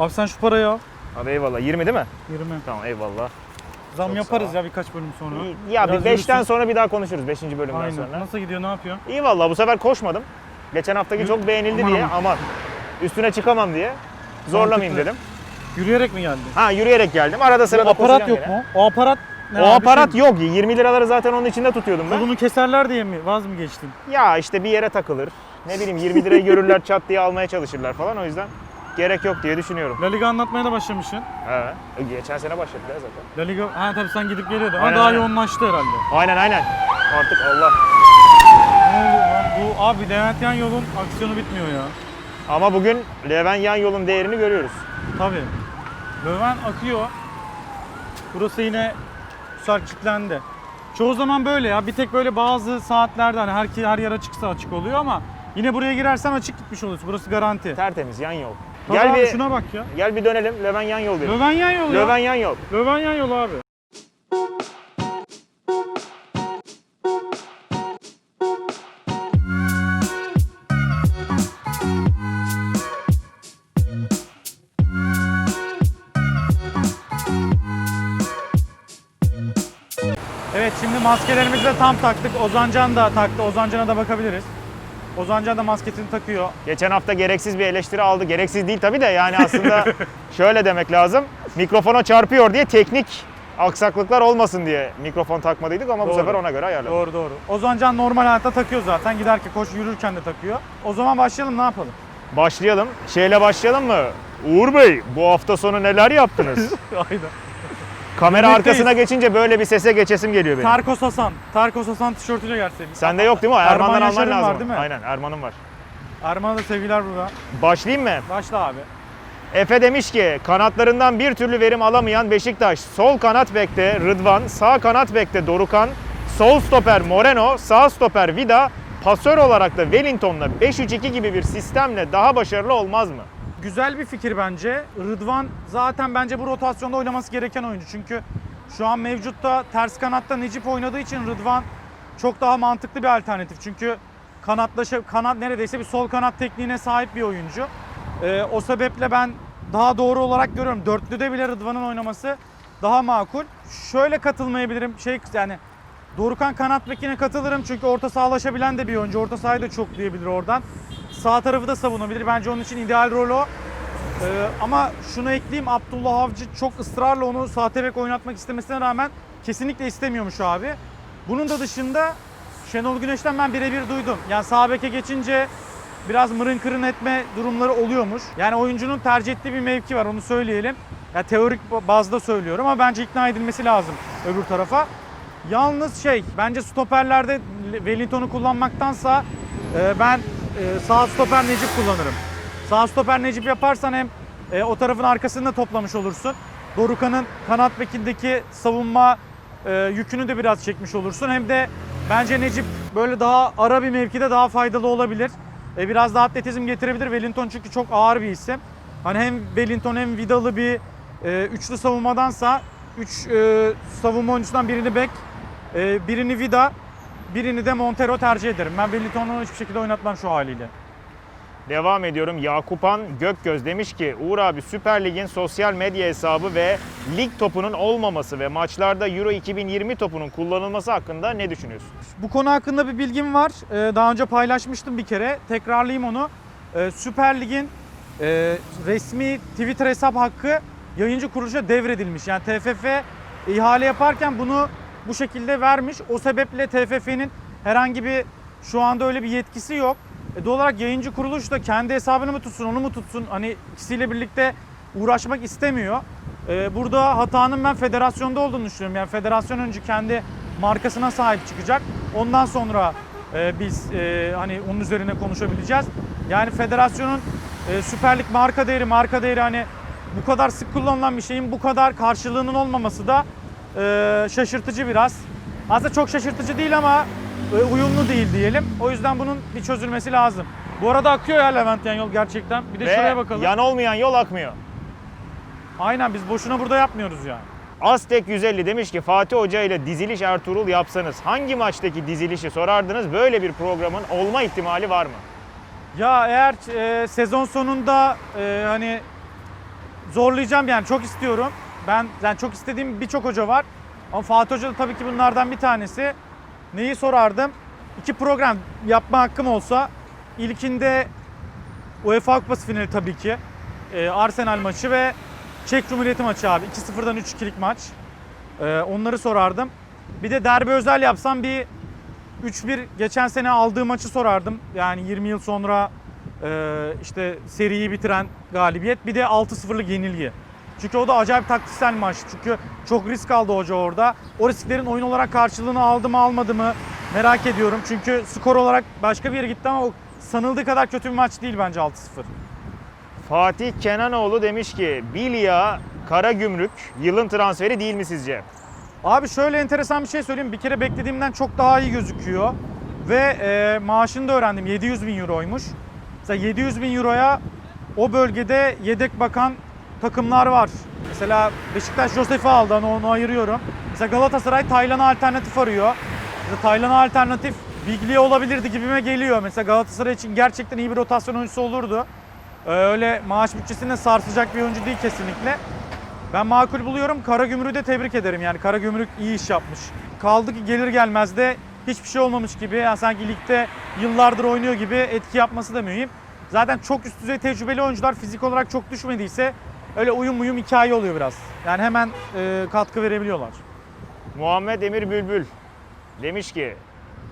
Abi sen şu parayı al. Abi eyvallah. 20 değil mi? 20. Tamam eyvallah. Zam Çok yaparız sağ ya birkaç bölüm sonra. Ya Biraz bir 5'ten yürüsün. sonra bir daha konuşuruz 5. bölümden Aynen. sonra. Nasıl gidiyor ne yapıyor? İyi vallahi bu sefer koşmadım. Geçen haftaki Yürü- çok beğenildi Aman diye aman. aman üstüne çıkamam diye zorlamayayım Mantıklı. dedim. Yürüyerek mi geldin? Ha yürüyerek geldim. Arada sırada Bu aparat yok yine. mu? O aparat ne O abi? aparat Şey- yok. 20 liraları zaten onun içinde tutuyordum ben. Kolunu keserler diye mi? Vaz mı geçtin? Ya işte bir yere takılır. Ne bileyim 20 lirayı görürler çat diye almaya çalışırlar falan. O yüzden gerek yok diye düşünüyorum. La Liga anlatmaya da başlamışsın. Evet. Geçen sene başladı ya zaten. La Liga, ha tabii sen gidip geliyordun ama Aynen, daha aynen. yoğunlaştı herhalde. Aynen aynen. Artık Allah. Ne oluyor lan? Bu abi Levent Yan yolun aksiyonu bitmiyor ya. Ama bugün Levent yan yolun değerini görüyoruz. Tabii. Löwen akıyor. Burası yine sarkıtlendi. Çoğu zaman böyle ya. Bir tek böyle bazı saatlerde hani her, her yer açıksa açık oluyor ama yine buraya girersen açık gitmiş oluyorsun. Burası garanti. Tertemiz yan yol. Tabii Gel abi, bir şuna bak ya. gel bir dönelim. Levent yan yol diyor. Löwen yan yolu ya. Löven yan yol. Löwen yan yolu abi. Evet şimdi maskelerimizi de tam taktık. Ozancan da taktı. Ozancan'a da bakabiliriz. Ozancan da maskesini takıyor. Geçen hafta gereksiz bir eleştiri aldı. Gereksiz değil tabii de yani aslında şöyle demek lazım. Mikrofona çarpıyor diye teknik aksaklıklar olmasın diye mikrofon takmadıydık ama bu Doğru. sefer ona göre ayarladık. Doğru doğru. Ozancan normal hayatta takıyor zaten. Giderken koş yürürken de takıyor. O zaman başlayalım ne yapalım? Başlayalım. Şeyle başlayalım mı? Uğur Bey bu hafta sonu neler yaptınız? Aynen. Kamera Yemekteyiz. arkasına geçince böyle bir sese geçesim geliyor benim. Tarkos Hasan. Tarkos Hasan tişörtüyle gelseydin. Sende yok değil mi o? Erman Erman'dan alman Yaşar'ın lazım. var değil mi? Aynen Erman'ın var. Erman'a da sevgiler burada. Başlayayım mı? Başla abi. Efe demiş ki kanatlarından bir türlü verim alamayan Beşiktaş. Sol kanat bekte Rıdvan, sağ kanat bekte Dorukan, sol stoper Moreno, sağ stoper Vida, pasör olarak da Wellington'la 5-3-2 gibi bir sistemle daha başarılı olmaz mı? Güzel bir fikir bence. Rıdvan zaten bence bu rotasyonda oynaması gereken oyuncu. Çünkü şu an mevcutta ters kanatta Necip oynadığı için Rıdvan çok daha mantıklı bir alternatif. Çünkü kanatlaşa kanat neredeyse bir sol kanat tekniğine sahip bir oyuncu. Ee, o sebeple ben daha doğru olarak görüyorum. Dörtlüde bile Rıdvan'ın oynaması daha makul. Şöyle katılmayabilirim. Şey yani Dorukan kanat bekine katılırım çünkü orta sahalaşabilen de bir oyuncu. Orta sahayı da çok diyebilir oradan. Sağ tarafı da savunabilir. Bence onun için ideal rol o. Ee, ama şunu ekleyeyim Abdullah Avcı çok ısrarla onu sahte bek oynatmak istemesine rağmen kesinlikle istemiyormuş abi. Bunun da dışında Şenol Güneş'ten ben birebir duydum. Yani sağ beke geçince biraz mırın kırın etme durumları oluyormuş. Yani oyuncunun tercih ettiği bir mevki var onu söyleyelim. Ya teorik bazda söylüyorum ama bence ikna edilmesi lazım öbür tarafa. Yalnız şey bence stoperlerde Wellington'u kullanmaktansa e, ben e, sağ stoper Necip kullanırım. Sağ stoper Necip yaparsan hem e, o tarafın arkasını da toplamış olursun. Dorukan'ın kanat bekindeki savunma e, yükünü de biraz çekmiş olursun. Hem de bence Necip böyle daha ara bir mevkide daha faydalı olabilir. E, biraz daha atletizm getirebilir. Wellington çünkü çok ağır bir isim. Hani hem Wellington hem Vidalı bir e, üçlü savunmadansa üç e, savunma oyuncusundan birini bek, e, birini Vida, birini de Montero tercih ederim. Ben Wellington'u hiçbir şekilde oynatmam şu haliyle. Devam ediyorum. Yakupan Gökgöz demiş ki Uğur abi Süper Lig'in sosyal medya hesabı ve lig topunun olmaması ve maçlarda Euro 2020 topunun kullanılması hakkında ne düşünüyorsunuz? Bu konu hakkında bir bilgim var. Ee, Daha önce paylaşmıştım bir kere. Tekrarlayayım onu. Ee, Süper Lig'in e, resmi Twitter hesap hakkı yayıncı kuruluşa devredilmiş. Yani TFF ihale yaparken bunu bu şekilde vermiş. O sebeple TFF'nin herhangi bir şu anda öyle bir yetkisi yok. E, doğal olarak yayıncı kuruluş da kendi hesabını mı tutsun, onu mu tutsun? Hani ikisiyle birlikte uğraşmak istemiyor. Ee, burada hatanın ben federasyonda olduğunu düşünüyorum. Yani federasyon önce kendi markasına sahip çıkacak. Ondan sonra e, biz e, hani onun üzerine konuşabileceğiz. Yani federasyonun e, Süper Lig marka değeri, marka değeri hani bu kadar sık kullanılan bir şeyin bu kadar karşılığının olmaması da e, şaşırtıcı biraz. Aslında çok şaşırtıcı değil ama e, uyumlu değil diyelim. O yüzden bunun bir çözülmesi lazım. Bu arada akıyor ya Levent Yan yol gerçekten. Bir de Ve şuraya bakalım. yan olmayan yol akmıyor. Aynen biz boşuna burada yapmıyoruz yani. Aztek 150 demiş ki Fatih Hoca ile diziliş Ertuğrul yapsanız hangi maçtaki dizilişi sorardınız? Böyle bir programın olma ihtimali var mı? Ya eğer e, sezon sonunda e, hani zorlayacağım yani çok istiyorum. Ben yani çok istediğim birçok hoca var. Ama Fatih Hoca da tabii ki bunlardan bir tanesi. Neyi sorardım? İki program yapma hakkım olsa ilkinde UEFA Kupası finali tabii ki. Ee, Arsenal maçı ve Çek Cumhuriyeti maçı abi. 2-0'dan 3-2'lik maç. Ee, onları sorardım. Bir de derbi özel yapsam bir 3-1 geçen sene aldığı maçı sorardım. Yani 20 yıl sonra e, işte seriyi bitiren galibiyet. Bir de 6-0'lık yenilgi. Çünkü o da acayip taktiksel maç. Çünkü çok risk aldı hoca orada. O risklerin oyun olarak karşılığını aldı mı almadı mı merak ediyorum. Çünkü skor olarak başka bir yere gitti ama o sanıldığı kadar kötü bir maç değil bence 6-0. Fatih Kenanoğlu demiş ki Bilya Karagümrük yılın transferi değil mi sizce? Abi şöyle enteresan bir şey söyleyeyim. Bir kere beklediğimden çok daha iyi gözüküyor. Ve e, maaşını da öğrendim. 700 bin euroymuş. Mesela 700 bin euroya o bölgede yedek bakan takımlar var. Mesela Beşiktaş Josef'i aldı. Onu, onu ayırıyorum. Mesela Galatasaray Taylan'a alternatif arıyor. Mesela Taylan'a alternatif Biglia olabilirdi gibime geliyor. Mesela Galatasaray için gerçekten iyi bir rotasyon oyuncusu olurdu. Ee, Öyle maaş bütçesini sarsacak bir oyuncu değil kesinlikle. Ben makul buluyorum. Karagümrük'ü de tebrik ederim. Yani Karagümrük iyi iş yapmış. Kaldı ki gelir gelmez de hiçbir şey olmamış gibi. Yani sanki ligde yıllardır oynuyor gibi etki yapması da mühim. Zaten çok üst düzey tecrübeli oyuncular fizik olarak çok düşmediyse öyle uyum uyum hikaye oluyor biraz. Yani hemen e, katkı verebiliyorlar. Muhammed Emir Bülbül demiş ki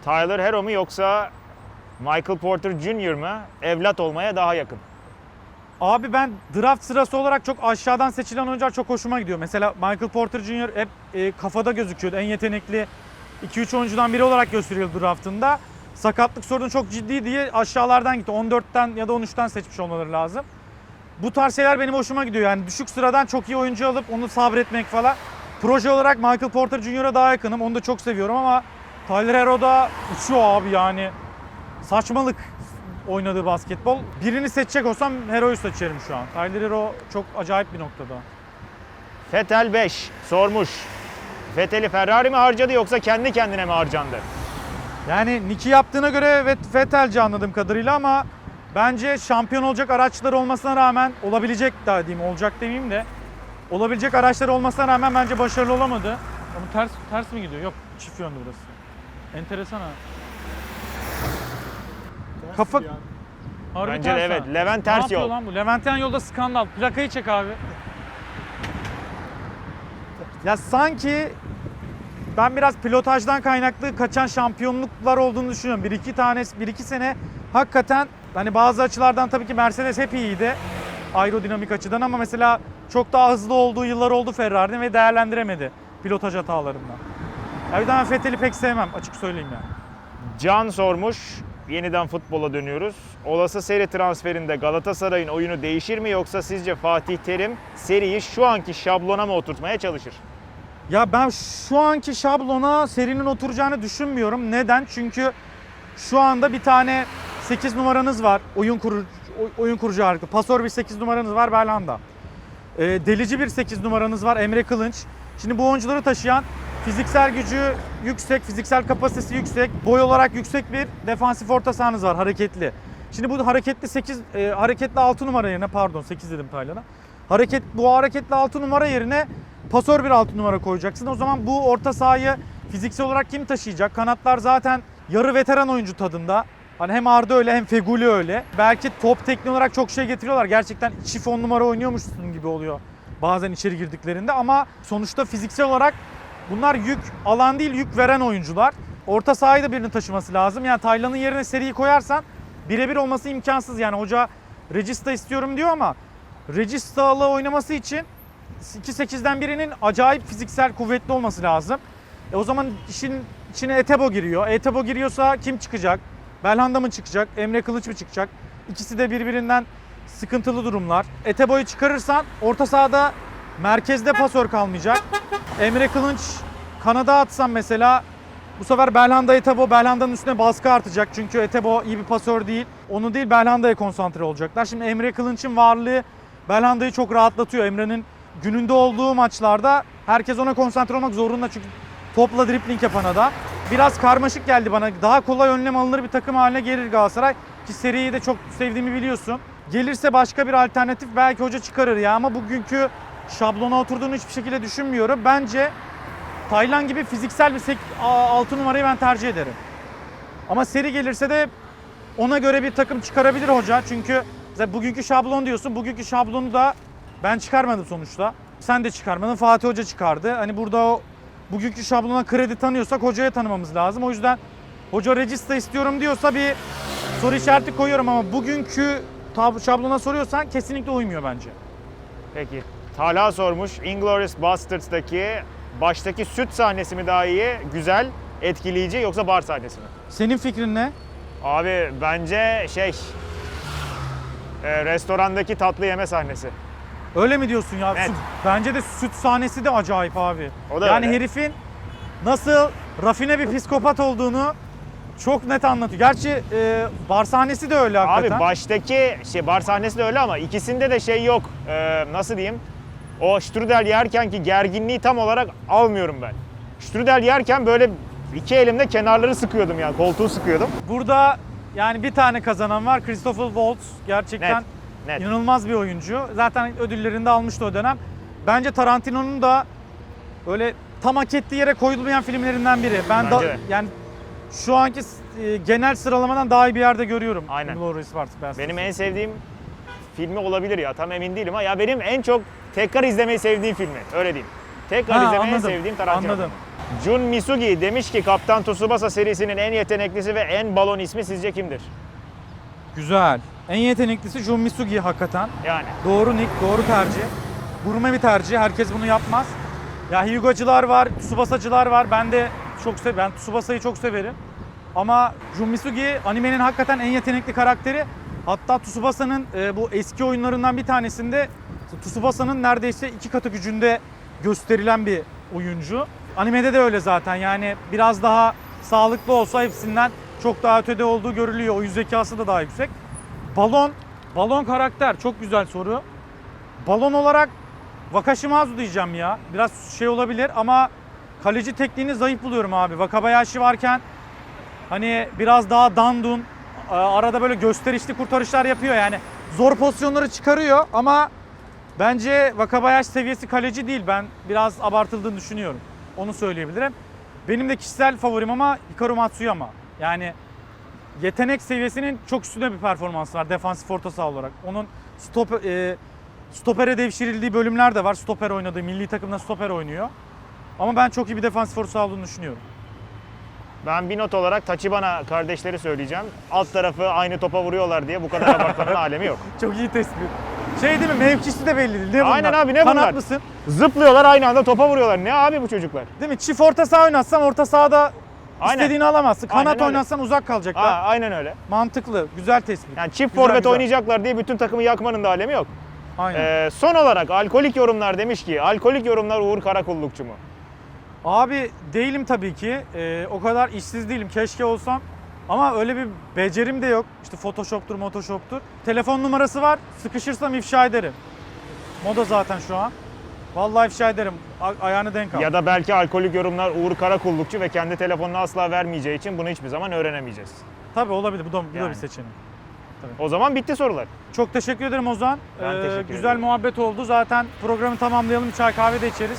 Tyler Hero mu yoksa Michael Porter Jr. mı evlat olmaya daha yakın? Abi ben draft sırası olarak çok aşağıdan seçilen oyuncular çok hoşuma gidiyor. Mesela Michael Porter Jr. hep e, kafada gözüküyordu. En yetenekli 2-3 oyuncudan biri olarak gösteriyordu draftında. Sakatlık sorunu çok ciddi diye aşağılardan gitti. 14'ten ya da 13'ten seçmiş olmaları lazım. Bu tarz şeyler benim hoşuma gidiyor. Yani düşük sıradan çok iyi oyuncu alıp onu sabretmek falan. Proje olarak Michael Porter Jr.'a daha yakınım. Onu da çok seviyorum ama Tyler Hero da uçuyor abi yani. Saçmalık oynadığı basketbol. Birini seçecek olsam Hero'yu seçerim şu an. Tyler Hero çok acayip bir noktada. Fetel 5 sormuş. Vettel'i Ferrari mi harcadı yoksa kendi kendine mi harcandı? Yani Niki yaptığına göre Vet- Vettel'ci anladığım kadarıyla ama bence şampiyon olacak araçları olmasına rağmen olabilecek daha diyeyim olacak demeyeyim de olabilecek araçları olmasına rağmen bence başarılı olamadı. Ama ters ters mi gidiyor? Yok çift yönlü burası. Enteresan ha. Kafa Harbi Bence de ters evet. ha. Levent Ne ters yapıyor yol. lan bu? Levent'ten yolda skandal. Plakayı çek abi. Ya sanki ben biraz pilotajdan kaynaklı kaçan şampiyonluklar olduğunu düşünüyorum. Bir iki tane, bir iki sene hakikaten hani bazı açılardan tabii ki Mercedes hep iyiydi. Aerodinamik açıdan ama mesela çok daha hızlı olduğu yıllar oldu Ferrari'nin ve değerlendiremedi pilotaj hatalarından. Ya bir daha ben Vettel'i pek sevmem açık söyleyeyim yani. Can sormuş. Yeniden futbola dönüyoruz. Olası seri transferinde Galatasaray'ın oyunu değişir mi yoksa sizce Fatih Terim seriyi şu anki şablona mı oturtmaya çalışır? Ya ben şu anki şablona serinin oturacağını düşünmüyorum. Neden? Çünkü şu anda bir tane 8 numaranız var. Oyun kurucu, oyun kurucu harika. Pasör bir 8 numaranız var Belhanda. Ee, delici bir 8 numaranız var Emre Kılınç. Şimdi bu oyuncuları taşıyan fiziksel gücü yüksek, fiziksel kapasitesi yüksek, boy olarak yüksek bir defansif orta sahanız var hareketli. Şimdi bu hareketli 8 e, hareketli 6 numara yerine pardon 8 dedim Taylan'a. Hareket bu hareketli 6 numara yerine pasör bir 6 numara koyacaksın. O zaman bu orta sahayı fiziksel olarak kim taşıyacak? Kanatlar zaten yarı veteran oyuncu tadında. Hani hem Arda öyle hem Feguli öyle. Belki top teknik olarak çok şey getiriyorlar. Gerçekten 10 numara oynuyormuşsun gibi oluyor bazen içeri girdiklerinde ama sonuçta fiziksel olarak bunlar yük alan değil yük veren oyuncular. Orta sahayı da birini taşıması lazım. Yani Taylan'ın yerine seriyi koyarsan birebir olması imkansız. Yani hoca Regista istiyorum diyor ama Regista'lı oynaması için 2-8'den birinin acayip fiziksel kuvvetli olması lazım. E o zaman işin içine Etebo giriyor. Etebo giriyorsa kim çıkacak? Belhanda mı çıkacak? Emre Kılıç mı çıkacak? İkisi de birbirinden sıkıntılı durumlar. Etebo'yu çıkarırsan orta sahada merkezde pasör kalmayacak. Emre Kılınç kanada atsan mesela bu sefer Belhanda Etebo Belhanda'nın üstüne baskı artacak. Çünkü Etebo iyi bir pasör değil. Onu değil Belhanda'ya konsantre olacaklar. Şimdi Emre Kılınç'ın varlığı Belhanda'yı çok rahatlatıyor. Emre'nin gününde olduğu maçlarda herkes ona konsantre olmak zorunda. Çünkü topla dripling yapan adam. Biraz karmaşık geldi bana. Daha kolay önlem alınır bir takım haline gelir Galatasaray. Ki seriyi de çok sevdiğimi biliyorsun. Gelirse başka bir alternatif belki hoca çıkarır ya ama bugünkü şablona oturduğunu hiçbir şekilde düşünmüyorum. Bence Taylan gibi fiziksel bir 6 numarayı ben tercih ederim. Ama seri gelirse de ona göre bir takım çıkarabilir hoca. Çünkü bugünkü şablon diyorsun. Bugünkü şablonu da ben çıkarmadım sonuçta. Sen de çıkarmadın. Fatih Hoca çıkardı. Hani burada o bugünkü şablona kredi tanıyorsak hocaya tanımamız lazım. O yüzden hoca regista istiyorum diyorsa bir soru işareti koyuyorum ama bugünkü şablona soruyorsan kesinlikle uymuyor bence. Peki. Talha sormuş. Inglourious Bastards'daki baştaki süt sahnesi mi daha iyi, güzel, etkileyici yoksa bar sahnesi mi? Senin fikrin ne? Abi bence şey e, restorandaki tatlı yeme sahnesi. Öyle mi diyorsun ya? Süt- bence de süt sahnesi de acayip abi. O da yani öyle. herifin nasıl rafine bir psikopat olduğunu çok net anlatıyor. Gerçi e, bar sahnesi de öyle hakikaten. Abi baştaki şey bar sahnesi de öyle ama ikisinde de şey yok. E, nasıl diyeyim? O strudel yerken ki gerginliği tam olarak almıyorum ben. Strudel yerken böyle iki elimde kenarları sıkıyordum yani koltuğu sıkıyordum. Burada yani bir tane kazanan var. Christopher Waltz gerçekten Net, net. inanılmaz bir oyuncu. Zaten ödüllerini de almıştı o dönem. Bence Tarantino'nun da öyle tam hak ettiği yere koyulmayan filmlerinden biri. Ben Bence da de. yani şu anki e, genel sıralamadan daha iyi bir yerde görüyorum. Aynen. Inglourious Basterds. Benim en sevdiğim filmi olabilir ya tam emin değilim ama ya benim en çok tekrar izlemeyi sevdiğim filmi öyle diyeyim. Tekrar Ha, izlemeyi en anladım, sevdiğim Tarantino. anladım. Jun Misugi demiş ki Kaptan Tsubasa serisinin en yeteneklisi ve en balon ismi sizce kimdir? Güzel. En yeteneklisi Jun Misugi hakikaten. Yani Doğru Nick, doğru tercih. Gurme bir tercih. Herkes bunu yapmaz. Ya Hyuga'cılar var, Tsubasa'cılar var. Ben de çok sev ben Tsubasa'yı çok severim. Ama Jun Misugi animenin hakikaten en yetenekli karakteri. Hatta Tsubasa'nın e, bu eski oyunlarından bir tanesinde Tsubasa'nın neredeyse iki katı gücünde gösterilen bir oyuncu. Animede de öyle zaten. Yani biraz daha sağlıklı olsa hepsinden çok daha ötede olduğu görülüyor. Oyun zekası da daha yüksek. Balon, balon karakter çok güzel soru. Balon olarak Wakashimazu diyeceğim ya. Biraz şey olabilir ama kaleci tekniğini zayıf buluyorum abi. Wakabayashi varken hani biraz daha dandun, e, arada böyle gösterişli kurtarışlar yapıyor yani. Zor pozisyonları çıkarıyor ama bence Wakabayashi seviyesi kaleci değil. Ben biraz abartıldığını düşünüyorum. Onu söyleyebilirim. Benim de kişisel favorim ama Hikaru Matsuyama. Yani yetenek seviyesinin çok üstünde bir performans var defansif orta saha olarak. Onun stop, e, stopere devşirildiği bölümler de var. Stoper oynadığı, milli takımda stoper oynuyor. Ama ben çok iyi bir defansif orta saha olduğunu düşünüyorum. ben bir not olarak Tachibana kardeşleri söyleyeceğim. Alt tarafı aynı topa vuruyorlar diye bu kadar abartmanın alemi yok. Çok iyi tespit. Şey değil mi? Mevkisi de belli değil. Ne bunlar? Aynen abi, ne Kanat bunlar? mısın? Zıplıyorlar aynı anda topa vuruyorlar. Ne abi bu çocuklar? Değil mi? Çift orta saha oynatsan orta sahada Aynen. istediğini alamazsın. Aynen Kanat öyle. oynatsan uzak Aa, kalacaklar. aynen öyle. Mantıklı. Güzel tespit. Yani çift Güzel, forvet güzel. oynayacaklar diye bütün takımı yakmanın da alemi yok. Aynen. Ee, son olarak alkolik yorumlar demiş ki alkolik yorumlar Uğur Karakullukçu mu? Abi değilim tabii ki. Ee, o kadar işsiz değilim. Keşke olsam. Ama öyle bir becerim de yok. İşte Photoshop'tur, Photoshop'tur. Telefon numarası var. Sıkışırsam ifşa ederim. Moda zaten şu an. Vallahi ifşa ederim. Ayağını denk al. Ya da belki alkolik yorumlar Uğur Karakullukçu ve kendi telefonunu asla vermeyeceği için bunu hiçbir zaman öğrenemeyeceğiz. Tabii olabilir. Bu da, bu da Yani. bir seçenek. O zaman bitti sorular. Çok teşekkür ederim Ozan. Ben teşekkür güzel ederim. muhabbet oldu. Zaten programı tamamlayalım. Bir çay kahve de içeriz.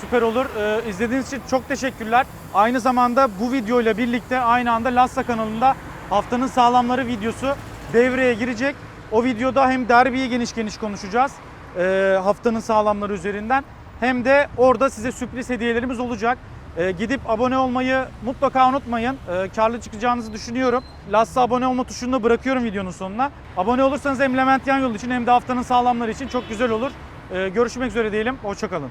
Süper olur. Ee, izlediğiniz için çok teşekkürler. Aynı zamanda bu videoyla birlikte aynı anda Lassa kanalında haftanın sağlamları videosu devreye girecek. O videoda hem derbiyi geniş geniş konuşacağız. ee, haftanın sağlamları üzerinden. Hem de orada size sürpriz hediyelerimiz olacak. Ee, gidip abone olmayı mutlaka unutmayın. Ee, karlı çıkacağınızı düşünüyorum. Lassa abone olma tuşunu da bırakıyorum videonun sonuna. Abone olursanız hem Levent Yan Yol için hem de haftanın sağlamları için çok güzel olur. Ee, görüşmek üzere diyelim. Hoşçakalın.